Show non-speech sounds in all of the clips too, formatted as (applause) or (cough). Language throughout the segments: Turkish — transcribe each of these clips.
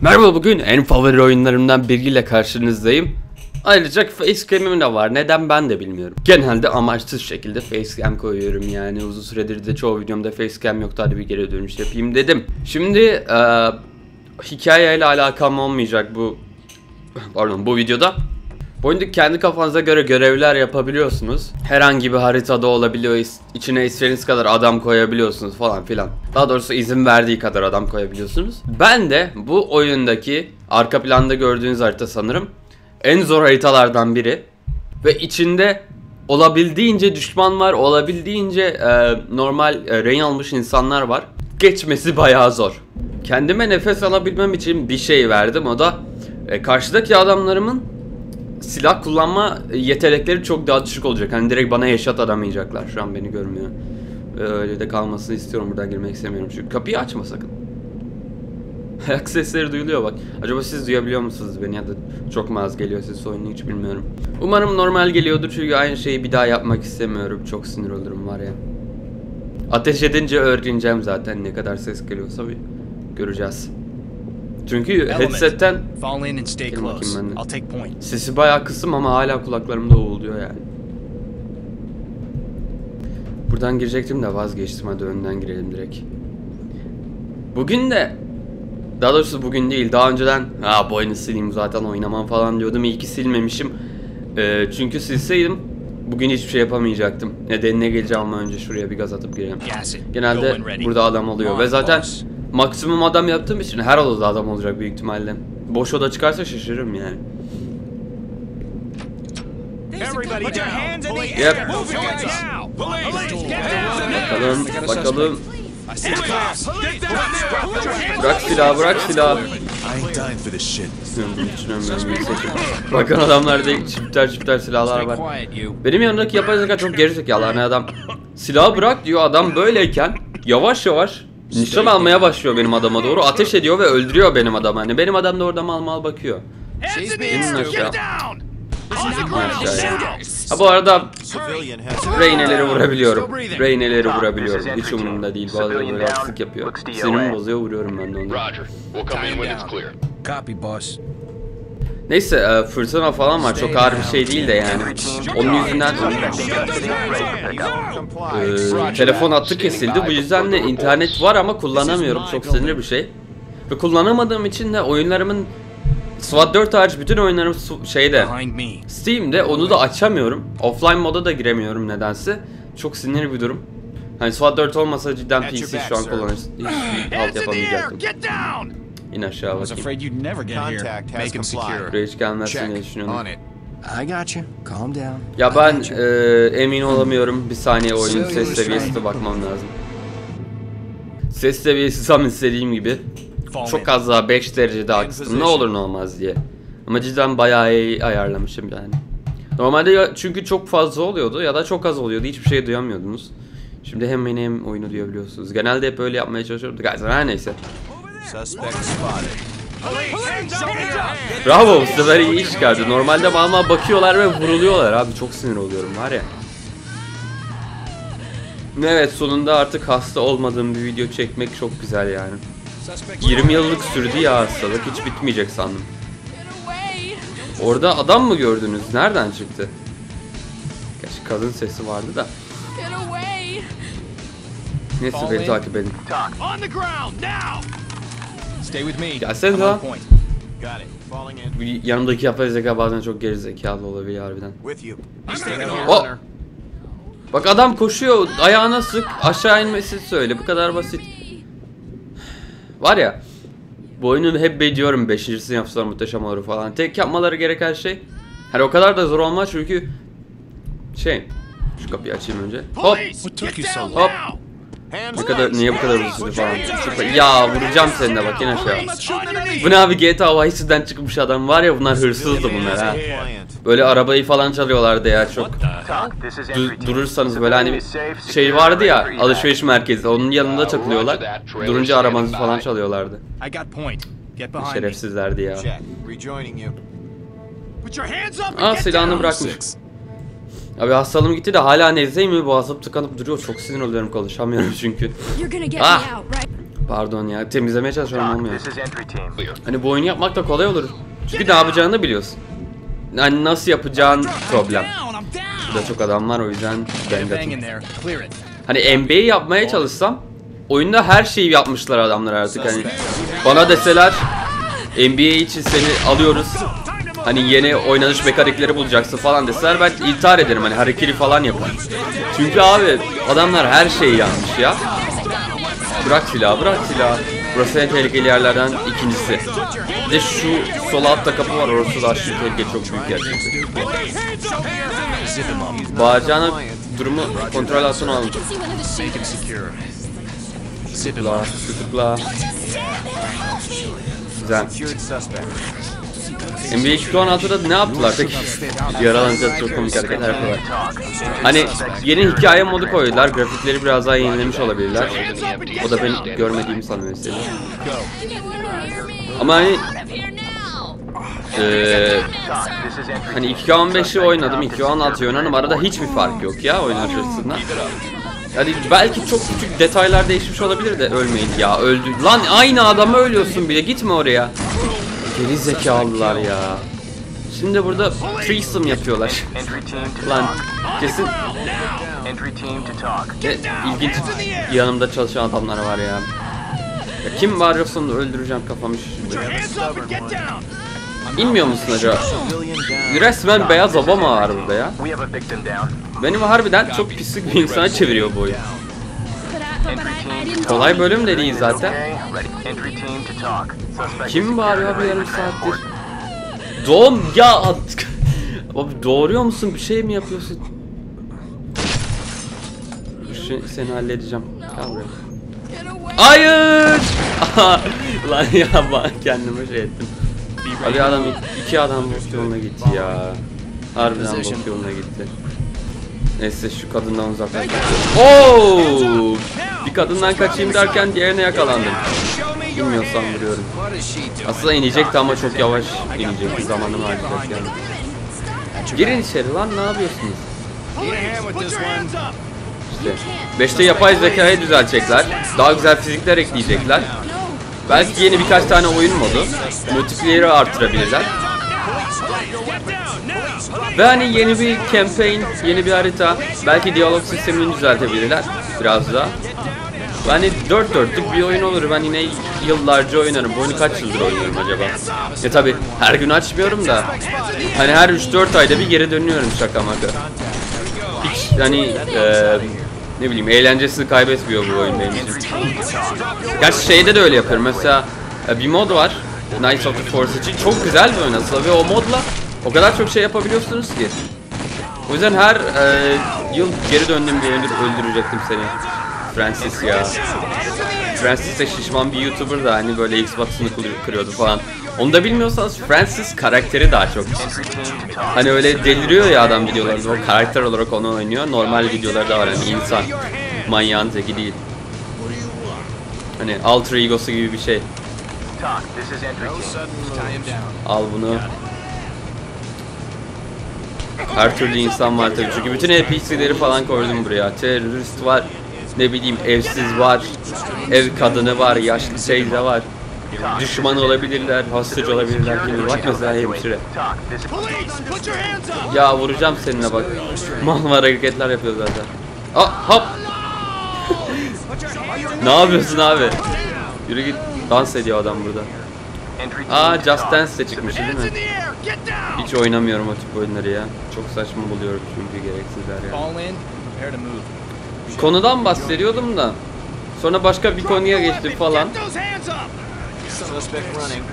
Merhaba bugün en favori oyunlarımdan biriyle karşınızdayım. Ayrıca facecam'im de var. Neden ben de bilmiyorum. Genelde amaçsız şekilde facecam koyuyorum yani. Uzun süredir de çoğu videomda facecam yoktu. Hadi bir geri dönüş yapayım dedim. Şimdi eee hikayeyle alakam olmayacak bu pardon bu videoda. Bu oyunda kendi kafanıza göre görevler yapabiliyorsunuz. Herhangi bir haritada olabiliyor. içine istediğiniz kadar adam koyabiliyorsunuz falan filan. Daha doğrusu izin verdiği kadar adam koyabiliyorsunuz. Ben de bu oyundaki arka planda gördüğünüz harita sanırım en zor haritalardan biri. Ve içinde olabildiğince düşman var, olabildiğince e, normal e, rehin almış insanlar var. Geçmesi bayağı zor. Kendime nefes alabilmem için bir şey verdim. O da e, karşıdaki adamlarımın silah kullanma yetenekleri çok daha düşük olacak. Hani direkt bana headshot adamayacaklar. Şu an beni görmüyor. Ve öyle de kalmasını istiyorum. Buradan girmek istemiyorum. Şu kapıyı açma sakın. (laughs) Ayak sesleri duyuluyor bak. Acaba siz duyabiliyor musunuz beni ya da çok mu az geliyor ses oyunu hiç bilmiyorum. Umarım normal geliyordur çünkü aynı şeyi bir daha yapmak istemiyorum. Çok sinir olurum var ya. Ateş edince öğreneceğim zaten ne kadar ses geliyorsa bir göreceğiz. Çünkü headsetten. Sesi bayağı kısım ama hala kulaklarımda uğulduyor yani. Buradan girecektim de vazgeçtim hadi önden girelim direkt. Bugün de daha doğrusu bugün değil daha önceden ha bu oyunu sileyim zaten oynamam falan diyordum iyi ki silmemişim. Ee, çünkü silseydim bugün hiçbir şey yapamayacaktım. Nedenine geleceğim ama önce şuraya bir gaz atıp girelim. Genelde burada adam oluyor ve zaten. Maksimum adam yaptığım için her odada adam olacak büyük ihtimalle. Boş oda çıkarsa şaşırırım yani. Yep. Bakalım, bakalım. Bırak silahı, bırak seçim. Bakın adamlarda çifter çifter silahlar var. Benim yanımdaki yapay zeka çok gerizekalı. Hani adam. Silahı bırak diyor adam böyleyken yavaş yavaş nişan almaya başlıyor benim adama doğru. Ateş ediyor ve öldürüyor benim adam. Hani benim adam da orada mal mal bakıyor. İnin aşağı. Ha bu arada Reyneleri vurabiliyorum. Reyneleri vurabiliyorum. Hiç umurumda değil. Bazen böyle haksızlık yapıyor. Sinirimi bozuyor vuruyorum ben de onu. Roger. We'll come in when it's clear. Copy, boss. Neyse e, fırtına falan var. Çok ağır bir şey değil de yani. Onun yüzünden e, telefon hattı kesildi. Bu yüzden de internet var ama kullanamıyorum. Çok sinirli bir şey. Ve kullanamadığım için de oyunlarımın SWAT 4 hariç bütün oyunlarım şeyde. Steam'de onu da açamıyorum. Offline moda da giremiyorum nedense. Çok sinirli bir durum. Hani SWAT 4 olmasa cidden PC şu an sir. kullanır. Hiçbir halt yapamayacaktım. Get down. İn aşağı I was bakayım. afraid you'd never get here. Contact has Make him complied. secure. Buraya hiç gelmezsin diye check düşünüyorum. on it. I got you. Calm down. Ya ben e, emin olamıyorum. Bir saniye oyunun ses seviyesine bakmam lazım. Ses seviyesi tam istediğim gibi. Çok az daha 5 derece daha kıstım. Ne olur ne olmaz diye. Ama cidden bayağı iyi ayarlamışım yani. Normalde ya, çünkü çok fazla oluyordu ya da çok az oluyordu. Hiçbir şey duyamıyordunuz. Şimdi hem beni hem oyunu duyabiliyorsunuz. Genelde hep öyle yapmaya çalışıyorduk. Her neyse. Suspect spotted. Bravo bu sefer iyi iş çıkardı. Normalde bana bakıyorlar ve vuruluyorlar abi. Çok sinir oluyorum var ya. Evet sonunda artık hasta olmadığım bir video çekmek çok güzel yani. 20 yıllık sürdü ya hastalık hiç bitmeyecek sandım. Orada adam mı gördünüz? Nereden çıktı? Gerçi kadın sesi vardı da. Neyse beni takip edin. Stay with me. Gelsene daha. on point. Got it. Falling in. Bu Yanımdaki yapay zeka bazen çok gerizekalı olabiliyor harbiden. Oh! Bak adam koşuyor ayağına sık aşağı inmesi söyle bu kadar basit. Var ya bu oyunun hep be diyorum 5.sini yapsalar muhteşem olur falan. Tek yapmaları gereken şey hani o kadar da zor olmaz çünkü şey şu kapıyı açayım önce. Hop Police. Ne kadar niye bu kadar sürdü falan. Süper. Ya vuracağım seni de bak in aşağı. Your knees. Bu ne abi GTA Vice City'den çıkmış adam var ya bunlar hırsızdı bunlar ha. Böyle arabayı falan çalıyorlardı ya çok. Du- durursanız böyle hani şey vardı ya alışveriş merkezi onun yanında takılıyorlar. Durunca arabanızı falan çalıyorlardı. Şerefsizlerdi ya. Aa get silahını bırakmış. Abi hastalığım gitti de hala nezleyim mi boğazım tıkanıp duruyor. Çok sinir oluyorum konuşamıyorum çünkü. Ah. Pardon ya temizlemeye çalışıyorum olmuyor. Hani bu oyunu yapmak da kolay olur. Çünkü ne yapacağını biliyorsun. Hani nasıl yapacağın problem. Burada çok adam var o yüzden ben de. Hani NBA yapmaya çalışsam oyunda her şeyi yapmışlar adamlar artık hani. Bana deseler NBA için seni alıyoruz. Hani yeni oynanış mekanikleri bulacaksın falan deseler ben intihar ederim hani hareketi falan yaparım. Çünkü abi adamlar her şeyi yapmış ya. Bırak silahı bırak silahı. Burası en tehlikeli yerlerden ikincisi. Bir de şu sol altta kapı var orası da aşırı tehlikeli çok büyük up. Bağıracağına durumu kontrol altına alın. up. tıkla. Güzel. Secured suspect. NBA 216'da ne yaptılar peki? Yaralanacak çok komik hareketler yapıyorlar. Hani yeni hikaye modu koydular. Grafikleri biraz daha yenilemiş olabilirler. O da ben görmediğimi sanıyorum mesela. Ama hani entry hani 2.15'i oynadım, 2.16'yı oynadım. Arada hiçbir fark yok ya oyun açısından. Yani belki çok küçük detaylar değişmiş olabilir de ölmeyin ya öldü. Lan aynı adamı ölüyorsun bile gitme oraya. Geri zekalılar ya. Şimdi burada threesome yapıyorlar. Lan kesin ne ilginç yanımda çalışan adamlar var ya. ya kim bağırıyorsa onu öldüreceğim kafamı down. İnmiyor musun acaba? Resmen beyaz Obama var burada ya. Benim harbiden çok pislik bir insana çeviriyor bu oyun. Kolay bölüm de değil zaten. Kim bağırıyor abi yarım saattir? Doğum ya (laughs) Abi doğuruyor musun? Bir şey mi yapıyorsun? Şu, seni halledeceğim. Gel buraya. Hayır! (laughs) Lan ya ben kendime şey ettim. Abi adam iki adam bok yoluna gitti ya. Harbiden bok yoluna gitti. Neyse şu kadından uzaklaşmak Oo! Bir kadından kaçayım derken diğerine yakalandım. Bilmiyorsam vuruyorum. Aslında inecekti ama çok yavaş inecek. Bir zamanım harcayacak yani. Girin içeri lan ne yapıyorsunuz? İşte 5'te yapay zekayı düzeltecekler. Daha güzel fizikler ekleyecekler. Belki yeni birkaç tane oyun modu. Multiplayer'ı artırabilirler. Ve hani yeni bir campaign, yeni bir harita. Belki diyalog sistemini düzeltebilirler. Biraz daha. Ve Hani dört dörtlük bir oyun olur. Ben yine yıllarca oynarım. Bu oyunu kaç yıldır oynuyorum acaba? Ya tabi her gün açmıyorum da. Hani her 3-4 ayda bir geri dönüyorum şaka maka. Hiç hani eee, ne bileyim eğlencesini kaybetmiyor bu oyun benim için. Gerçi şeyde de öyle yapıyorum. Mesela e, bir mod var. Knights of the Force için. Çok güzel bir oyun aslında ve o modla o kadar çok şey yapabiliyorsunuz ki. O yüzden her e, yıl geri bir öldür öldürecektim seni. Francis ya. Francis de şişman bir YouTuber da hani böyle Xbox'ını kırıyor- kırıyordu falan. Onu da bilmiyorsanız Francis karakteri daha çok. Hani öyle deliriyor ya adam videolarında o karakter olarak onu oynuyor. Normal videoları da var hani insan. Manyağın teki değil. Hani alter egosu gibi bir şey. Talk. This Her türlü insan var tabii. Çünkü bütün NPC'leri falan koydum buraya. Terörist var. Ne bileyim evsiz var. Ev kadını var. Yaşlı teyze var. Düşman olabilirler. Hastacı olabilirler. Gibi. Bak mesela hemşire. Ya vuracağım seninle bak. Mal var hareketler yapıyor zaten. Aa, hop. (laughs) ne yapıyorsun abi? Yürü git. Dans ediyor adam burada. Aa Just talk. Dance de çıkmış değil mi? Hiç oynamıyorum o tip oyunları ya. Çok saçma buluyorum çünkü gereksizler ya. Fall in. Prepare to move. Konudan bahsediyordum da. Sonra başka bir konuya geçtim falan.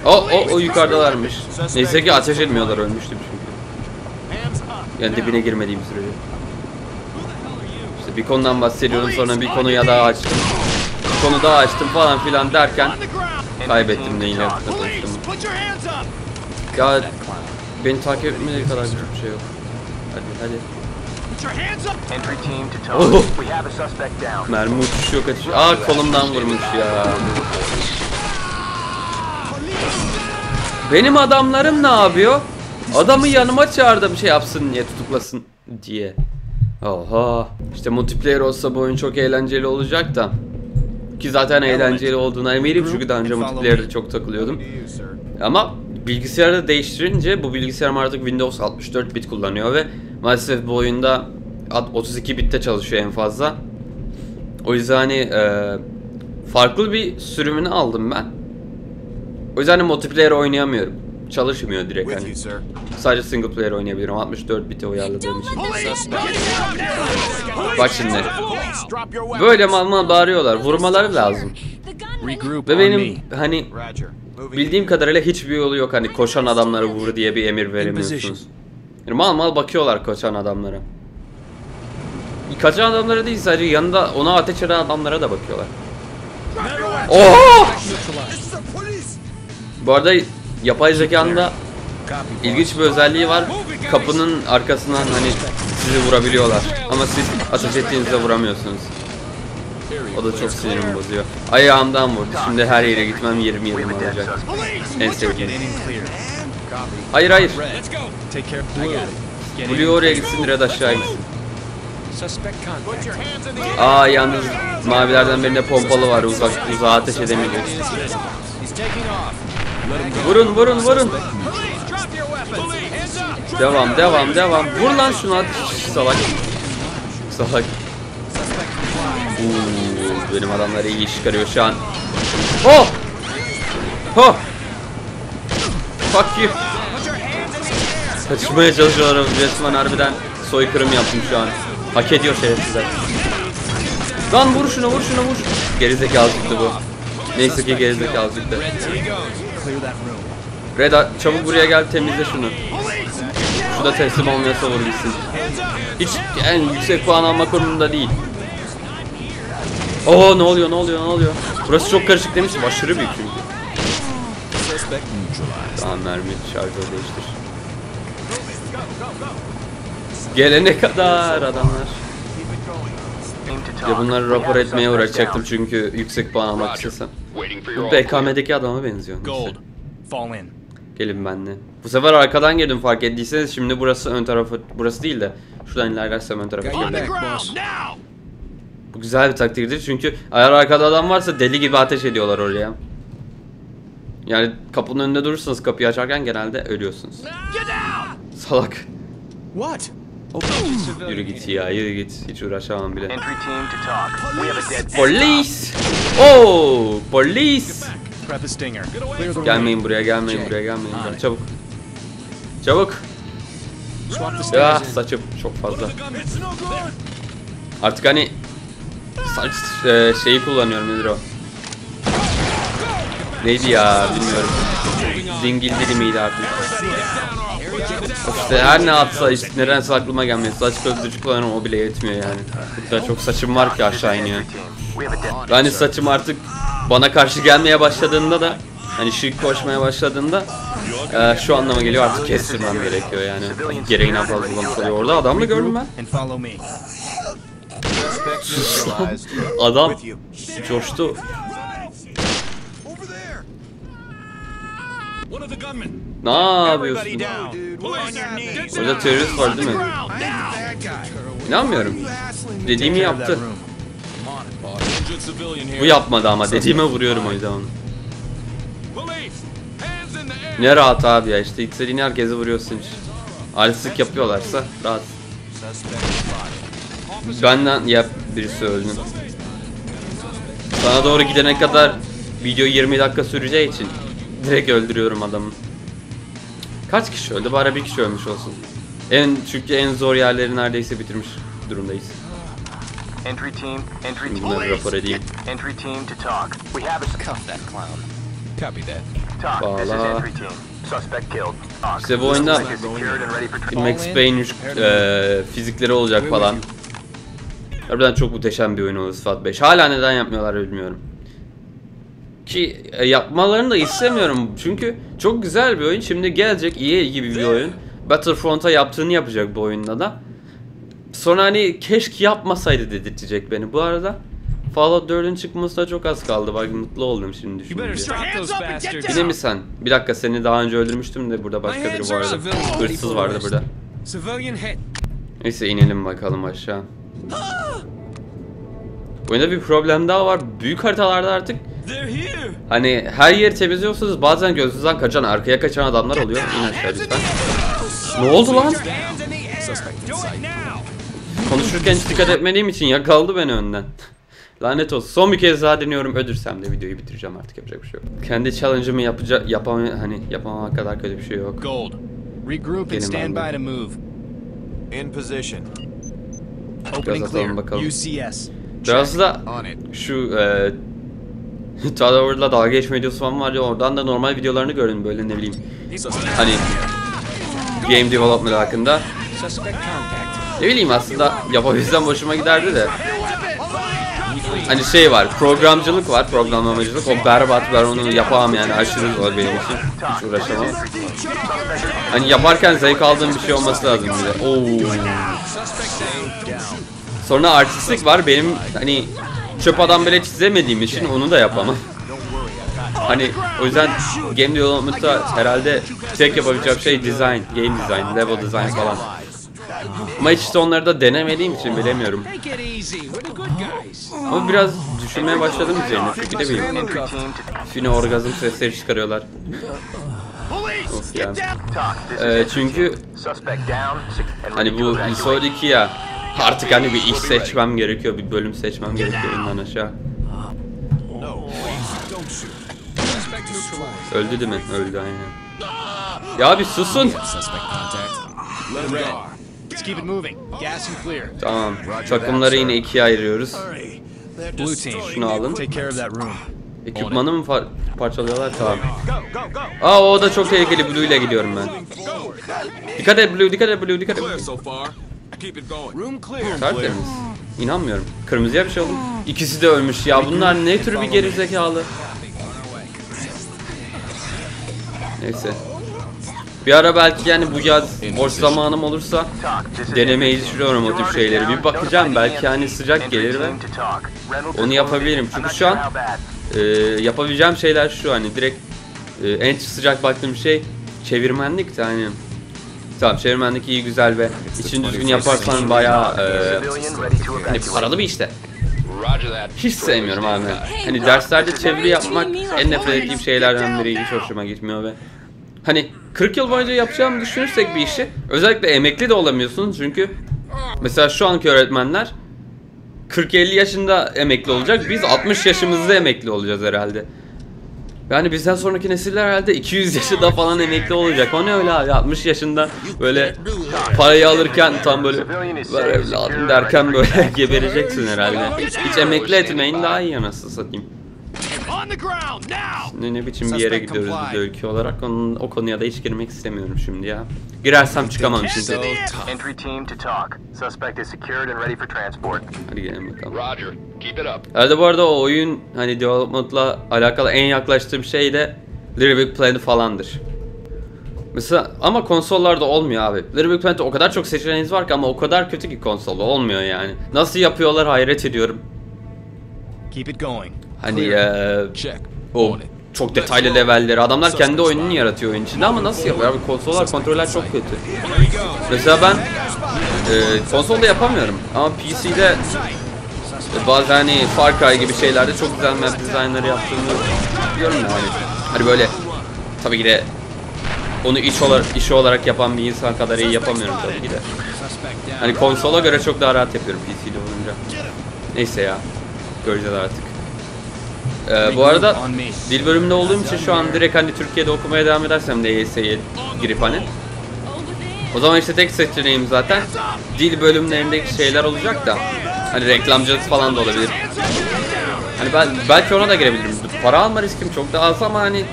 O o o yukarıdalarmış. Neyse ki ateş etmiyorlar ölmüştüm çünkü. Yani dibine girmediğim sürece. İşte bir konudan bahsediyordum sonra bir konuya daha açtım. Bir konu daha açtım falan filan derken kaybettim neyle Talk. Ya beni takip etmediği kadar bir şey yok. Hadi hadi. Put your hands up. Entry team to talk. Oh. We have a suspect down. Mermi uçuşuyor kaçışıyor. Aa kolumdan vurmuş ya. Benim adamlarım ne yapıyor? Adamı yanıma çağırdım şey yapsın diye tutuklasın diye. Oha. İşte multiplayer olsa bu oyun çok eğlenceli olacak da. Ki zaten eğlenceli olduğuna eminim çünkü daha önce multiplayer'de çok takılıyordum. Ama bilgisayarda değiştirince bu bilgisayarım artık Windows 64 bit kullanıyor ve maalesef bu oyunda at- 32 bitte çalışıyor en fazla. O yüzden hani e, farklı bir sürümünü aldım ben. O yüzden hani multiplayer oynayamıyorum. Çalışmıyor direkt hani. Sadece single player oynayabilirim 64 bite uyarladığım için. Bak şimdi. Böyle mal mal bağırıyorlar. Vurmaları lazım. Ve benim hani bildiğim kadarıyla hiçbir yolu yok hani koşan adamlara vur diye bir emir veremiyorsunuz. Yani mal mal bakıyorlar koşan adamlara. Kaçan adamlara değil sadece yanında ona ateş eden adamlara da bakıyorlar. Oha! Bu arada yapay zekanda ilginç bir özelliği var. Kapının arkasından hani sizi vurabiliyorlar. Ama siz ateş ettiğinizde vuramıyorsunuz. O da çok sinirimi bozuyor. Ayağımdan vurdu. Şimdi her yere gitmem 20 We yılım. Police! En sevdiğim. Hayır hayır. Blue oraya gitsin Red aşağı gitsin. Aa yalnız mavilerden birinde pompalı var uzak uzağa ateş edemeyecek. Vurun vurun vurun. Devam devam devam. Vur lan şunu at. Salak. Salak. Uuu benim adamlar iyi iş çıkarıyor şu an. Oh! Oh! Fuck you. Kaçırmaya çalışıyorlar resmen harbiden soykırım yaptım şu an. Hak ediyor şerefsizler. Lan vur şunu vur şunu vur. Gerizekalı çıktı bu. Neyse ki gerizekalı çıktı. Red team. Clear that room. Red a- çabuk buraya gel temizle şunu. Şu da teslim olmuyorsa vur gitsin. Hiç en yüksek puan alma konumunda değil. Oo ne oluyor ne oluyor ne oluyor? Burası çok karışık demiştim aşırı büyük çünkü. Tamam mermi şarjör değiştir. Gelene kadar adamlar. Ya bunları rapor etmeye uğraşacaktım çünkü yüksek puan almak istesem. Bu. BKM'deki adama benziyor. Gold. Fall in. Gelin benle. Bu sefer arkadan girdim fark ettiyseniz şimdi burası ön tarafı burası değil de şuradan ilerlersem ön tarafa girdim. the Back, ground, boss. now! Bu güzel bir taktiktir çünkü eğer arkada adam varsa deli gibi ateş ediyorlar oraya. Yani kapının önünde durursanız kapıyı açarken genelde ölüyorsunuz. Salak. What? Yürü git ya yürü git. Hiç uğraşamam bile. Entry dead Polis! Gelmeyin buraya gelmeyin buraya gelmeyin buraya. Çabuk. Çabuk. Ya in. saçım çok fazla. Artık hani saç e, şeyi kullanıyorum nedir o? Neydi ya bilmiyorum. Dingil dili miydi artık? İşte her ne atsa işte nedense aklıma gelmiyor. Saç kılıcı kullanıyorum o bile yetmiyor yani. Bu kadar çok saçım var ki aşağı iniyor. Yani saçım artık bana karşı gelmeye başladığında da hani şık koşmaya başladığında e, şu anlama geliyor artık kestirmem gerekiyor yani. Gereğinden fazla bulmuş oluyor. Orada adam mı gördüm ben? Adam coştu. Ne yapıyorsun? Orada terörist var değil mi? İnanmıyorum. Dediğimi yaptı. Bu yapmadı ama dediğime vuruyorum o yüzden onu. Ne rahat abi ya işte istediğin herkese vuruyorsun işte. Artistik yapıyorlarsa rahat. Benden yap birisi öldü. Sana doğru gidene kadar video 20 dakika süreceği için direkt öldürüyorum adamı. Kaç kişi öldü? Bari bir kişi ölmüş olsun. En çünkü en zor yerleri neredeyse bitirmiş durumdayız. Entry team. Entry team. bunları rapor edeyim. Entry team to talk. We have a Cuff that clown. Copy that. talk. This is entry team. Suspect killed. Talk. İşte bu oyunda Max Payne 3 e, fizikleri olacak falan. Harbiden çok muhteşem bir oyun olur Sıfat 5. Hala neden yapmıyorlar bilmiyorum. Ki e, yapmalarını da istemiyorum. Çünkü çok güzel bir oyun. Şimdi gelecek EA gibi bir oyun. Battlefront'a yaptığını yapacak bu oyunda da. Sonra hani keşke yapmasaydı dedirtecek beni. Bu arada Fallout 4'ün çıkmasına çok az kaldı. Bak mutlu oldum şimdi düşününce. Yine mi sen? Bir dakika seni daha önce öldürmüştüm de burada başka biri vardı. Hırsız vardı burada. Neyse inelim bakalım aşağı. Oyunda bir problem daha var. Büyük haritalarda artık hani her yeri temizliyorsunuz bazen gözünüzden kaçan arkaya kaçan adamlar oluyor. İn aşağı lütfen. Ne oldu lan? Konuşurken hiç dikkat etmediğim için yakaladı beni önden. (laughs) Lanet olsun. Son bir kez daha deniyorum. Ödürsem de videoyu bitireceğim artık yapacak bir şey yok. Kendi challenge'ımı yapacak yapam hani yapamamak kadar kötü bir şey yok. Gold. Regroup and stand by to move. In position. Opening clear. UCS. Biraz da şu e, Tower'la dalga geçme videosu falan var ya oradan da normal videolarını gördüm böyle ne bileyim. Hani game development hakkında. Ne bileyim aslında yapabilsem hoşuma giderdi de. Hani şey var, programcılık var, programlamacılık. O berbat, ben onu yapamam yani aşırı zor benim için. Hiç uğraşamam. Hani yaparken zevk aldığım bir şey olması lazım bir de. Oo. Sonra artistlik var. Benim hani çöp adam bile çizemediğim için onu da yapamam. Hani o yüzden game development'ta herhalde tek yapabileceğim şey design, game design, level design falan. Ama hiç de onları da denemediğim için bilemiyorum. Ama biraz düşünmeye başladım üzerine. Çünkü team to Fine orgazm sesleri çıkarıyorlar. Of ya. Ee, çünkü hani bu. ISO 2 ya. Artık hani bir iş seçmem gerekiyor, bir bölüm seçmem gerekiyor inden aşağı. Öldü değil mi? Öldü aynen. Ya bir susun. Tamam. Takımları yine ikiye ayırıyoruz. Şunu alın. Ekipmanı mı par- parçalıyorlar? Tamam. Aa o da çok tehlikeli. Blue ile gidiyorum ben. Dikkat et Blue, dikkat et Blue, dikkat et. Clear so far. Keep it going. Room clear. Tertemiz. İnanmıyorum. Kırmızıya bir şey oldu. İkisi de ölmüş ya. Bunlar ne tür bir geri zekalı. Neyse. Bir ara belki yani bu yaz boş zamanım olursa denemeyi düşünüyorum o tip şeyleri. Bir bakacağım belki hani sıcak gelir ve onu yapabilirim. Çünkü şu an e, yapabileceğim şeyler şu hani direkt e, en sıcak baktığım şey çevirmenlik de hani Tamam çevirmenlik iyi güzel ve için düzgün yaparsan bayağı e, hani paralı bir işte. Hiç sevmiyorum abi. Hani derslerde çeviri yapmak en nefret ettiğim şeylerden biri hiç hoşuma gitmiyor ve hani 40 yıl boyunca yapacağımı düşünürsek bir işi özellikle emekli de olamıyorsunuz çünkü mesela şu anki öğretmenler 40-50 yaşında emekli olacak. Biz 60 yaşımızda emekli olacağız herhalde. Yani bizden sonraki nesiller herhalde 200 yaşında falan emekli olacak. O ne öyle abi 60 yaşında böyle parayı alırken tam böyle ver evladım derken böyle (laughs) gebereceksin herhalde. Hiç emekli etmeyin daha iyi anasını satayım. On the ground now! Ne, ne biçim bir yere gidiyoruz biz ülke olarak onun, o konuya da hiç girmek istemiyorum şimdi ya. Girersem çıkamam tough. Entry team to talk. Suspect is secured and ready for transport. Hadi gelin bakalım. Roger. Keep it up. Herhalde bu arada o oyun hani development'la alakalı en yaklaştığım şey de Little Big Planet falandır. Mesela ama konsollarda olmuyor abi. Little Big Planet'te o kadar çok seçeneğiniz var ki ama o kadar kötü ki konsolda olmuyor yani. Nasıl yapıyorlar hayret ediyorum. Keep it going. Hani Check. o On it. çok detaylı levelleri adamlar kendi oyununu yaratıyor oyun içinde ama nasıl yapıyor abi konsollar kontroller çok kötü. Mesela ben eee konsolda yapamıyorum ama PC'de e, bazı hani Far Cry gibi şeylerde çok güzel map dizaynları yaptığını biliyorum yani. Hani böyle tabii ki de onu iş olarak işi olarak yapan bir insan kadar iyi yapamıyorum tabii ki de. Hani konsola göre çok daha rahat yapıyorum PC'de olunca. Neyse ya. Göreceğiz artık. Ee, bu arada dil bölümünde olduğum için şu an direkt hani Türkiye'de okumaya devam edersem de girip hani. O zaman işte tek seçeneğim zaten dil bölümlerindeki şeyler olacak da hani reklamcılık falan da olabilir. Hani ben belki ona da girebilirim. Para alma riskim çok daha az ama hani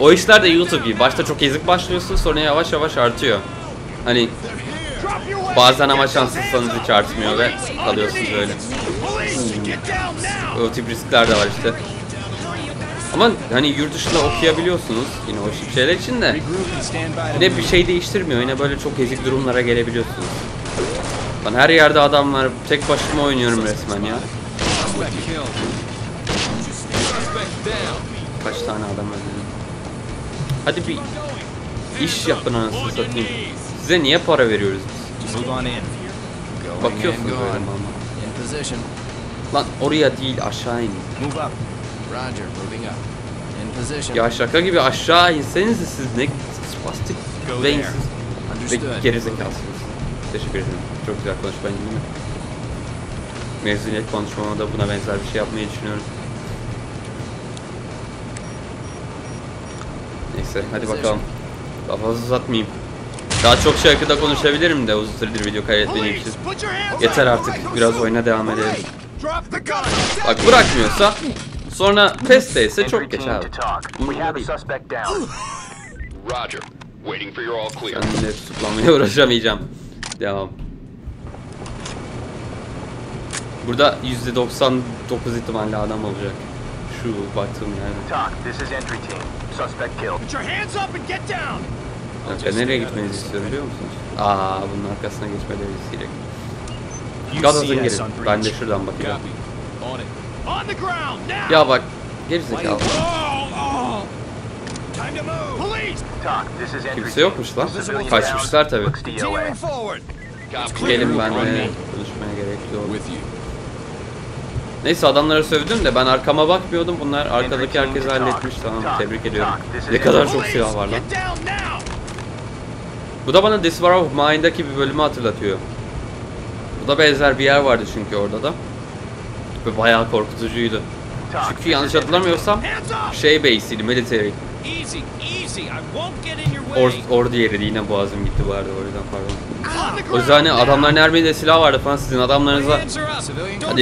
o işler de YouTube gibi. Başta çok ezik başlıyorsun sonra yavaş yavaş artıyor. Hani bazen ama şanssızsanız hiç artmıyor ve kalıyorsunuz öyle. O tip riskler de var işte. Ama hani yurt dışında okuyabiliyorsunuz yine o şeyler için de. Yine bir şey değiştirmiyor. Yine böyle çok ezik durumlara gelebiliyorsunuz. Lan her yerde adam var. Tek başıma oynuyorum resmen ya. Kaç tane adam öldürdüm. Hadi bir iş yapın anasını satayım. Size niye para veriyoruz biz? Bakıyorsunuz öyle ama. Lan oraya değil aşağı in. Move up. Roger, moving up. In position. Ya şaka gibi aşağı inseniz siz ne spastik Go beyinsiz there. ve gerizekalısınız. Teşekkür ederim. Çok güzel konuşmayın değil mi? Mezuniyet konuşmama da buna benzer bir şey yapmayı düşünüyorum. Neyse hadi bakalım. Daha fazla uzatmayayım. Daha çok şey hakkında konuşabilirim de uzun süredir video kaydetmediğim için. Yeter artık biraz oyuna devam edelim. Bak bırakmıyorsa sonra PES'teyse Entry çok geç abi. (laughs) Roger. Waiting for your all clear. Ben de tutuklanmaya uğraşamayacağım. Devam. Burada %99 ihtimalle adam olacak. Şu baktığım yerde. Talk. This is entry team. Suspect killed. Put your hands up and get down. Kanka nereye gitmenizi istiyorum biliyor musunuz? Aa bunun arkasına geçmeleri isteyecek. UCS Gazozun gelin. Ben de şuradan bakacağım. Copy. On it. On the ground now. Ya bak gerizekalı. Oh. Time to move. Police. Talk. This is entry Kimse yokmuş lan. Kaçmışlar tabi. Gelin ben On de me. konuşmaya gerek yok. With you. Neyse adamlara sövdüm de ben arkama bakmıyordum. Bunlar arkadaki herkesi halletmiş tamam tebrik ediyorum. Ne kadar çok silah var lan. Bu da bana This War of Mine'daki bir bölümü hatırlatıyor. Bu da benzer bir yer vardı çünkü orada da. Ve bayağı korkutucuydu. Çünkü yanlış hatırlamıyorsam şey base'iydi, military. Or, ordu yeriydi yine boğazım gitti bu arada o yüzden pardon. O yüzden hani adamların her birinde silah vardı falan sizin adamlarınıza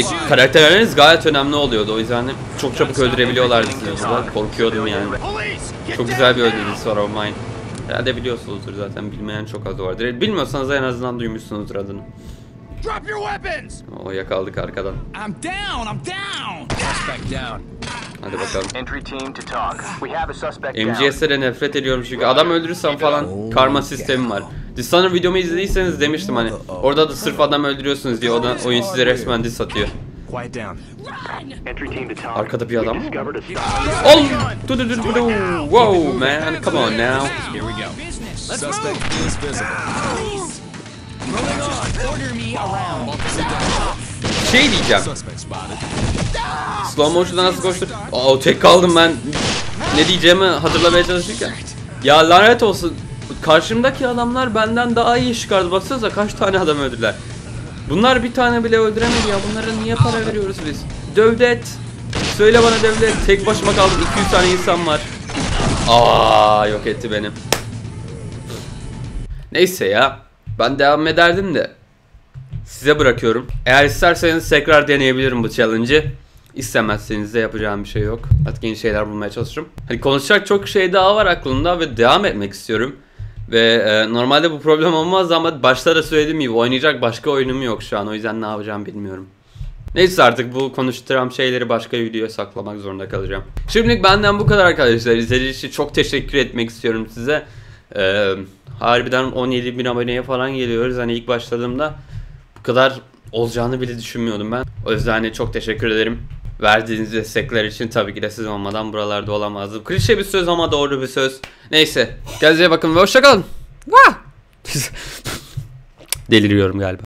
shoot. karakterleriniz gayet önemli oluyordu o yüzden hani çok çabuk öldürebiliyorlardı sizi burada. Korkuyordum yani. Çok güzel bir War of Mine. Herhalde biliyorsunuzdur zaten bilmeyen çok az vardır. Bilmiyorsanız en azından duymuşsunuzdur adını. Drop your weapons. O yakaladık arkadan. I'm down. I'm down. Suspect down. Hadi bakalım. Entry team to talk. We have a suspect de nefret ediyorum çünkü adam öldürürsem falan karma sistemi var. Dishonored videomu izlediyseniz demiştim hani orada da sırf adam öldürüyorsunuz diye o da oyun size resmen diss atıyor. Quiet down. Entry team to talk. Arkada bir adam mı? Oh! Du- du- du- du- du. Wow man, come on now. Here we go. Suspect is visible. Şey diyeceğim. Slow motion'da nasıl koştu? Aa tek kaldım ben. Ne diyeceğimi hatırlamaya çalışırken. Ya lanet olsun. Karşımdaki adamlar benden daha iyi çıkardı. Baksanıza kaç tane adam öldürdüler. Bunlar bir tane bile öldüremedi ya. Bunlara niye para veriyoruz biz? Devlet. Söyle bana devlet. Tek başıma kaldım. 200 tane insan var. Aa yok etti beni. Neyse ya. Ben devam ederdim de. Size bırakıyorum. Eğer isterseniz tekrar deneyebilirim bu challenge'ı. İstemezseniz de yapacağım bir şey yok. Artık yeni şeyler bulmaya çalışırım. Hani konuşacak çok şey daha var aklımda ve devam etmek istiyorum. Ve e, normalde bu problem olmaz ama başta da söylediğim gibi oynayacak başka oyunum yok şu an. O yüzden ne yapacağım bilmiyorum. Neyse artık bu konuşturan şeyleri başka videoya saklamak zorunda kalacağım. Şimdilik benden bu kadar arkadaşlar. İzlediğiniz için çok teşekkür etmek istiyorum size. Ee, harbiden 17 bin aboneye falan geliyoruz. Hani ilk başladığımda bu kadar olacağını bile düşünmüyordum ben. O yüzden hani çok teşekkür ederim. Verdiğiniz destekler için tabii ki de siz olmadan buralarda olamazdım. Klişe bir söz ama doğru bir söz. Neyse. Kendinize bakın ve hoşçakalın. (laughs) Deliriyorum galiba.